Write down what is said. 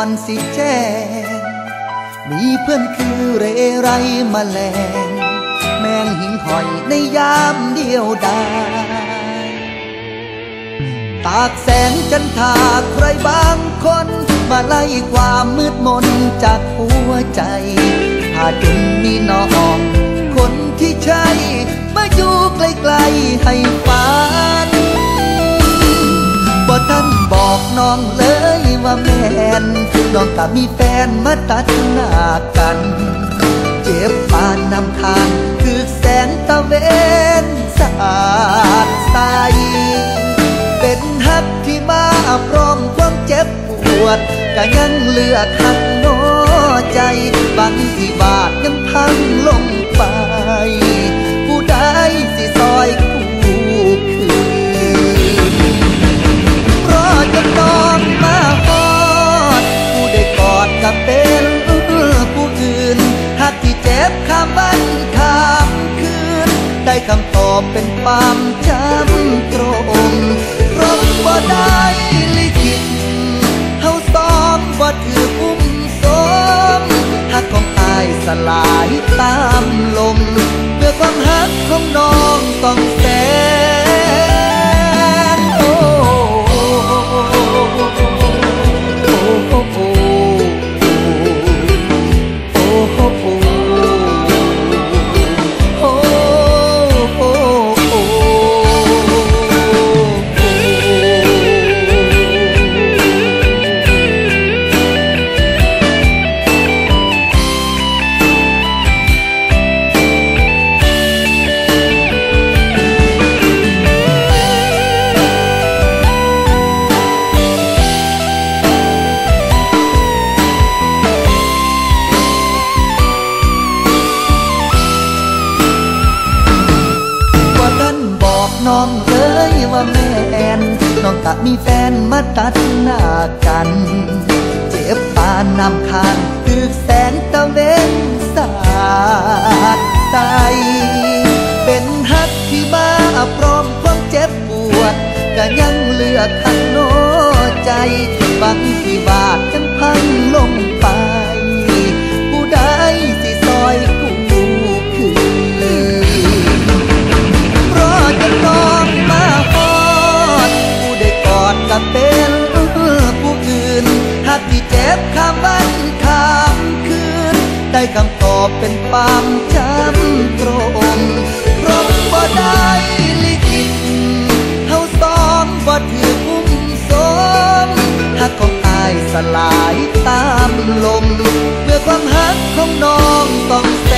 ่อนสิแจ้งมีเพื่อนคือเรไรมาแลง แมงหิงหอยในยามเดียวดายตากแสงจันทาใครบางคน มาไล่ความมืดมนจากหัวใจหาจนมีน้องคนที่ใช่ มาอยู่ไกลๆให้ฝัน น้องกับมีแฟนมาตัดหน้ากัน เจ็บปานนำทางคือแสงตะเวนสะอาดใสเป็นฮักที่มาพร้อมความเจ็บปวดก็ยังเลือกหักโนใจบางที่บาดยังพังลง อบเป็นความจำตรงพราะบ่ได้ลิขิตเฮาซ้อมบ่ถืออุ้มสมหักของอายสลายตามลม เพื่อความหักของน้องต้อง น้องเลยว่าแม่นน้องตะมีแฟนมาตัดหน้ากัน เจ็บปานนำคางคือแสนตะเวนสาดใสเป็นฮักที่มาพร้อมความเจ็บปวดก็ยังเลือกทัน ก็เป็นผู้อื่นหากที่เจ็บคำามวันคำคืน ได้คำตอบเป็นปามจำตรงพร้มบ่ได้ลิกิตเฮาซ้อมบ่ถือคุ้มสมหากของอายสลายตามลม เมื่อความหักของน้องต้องแส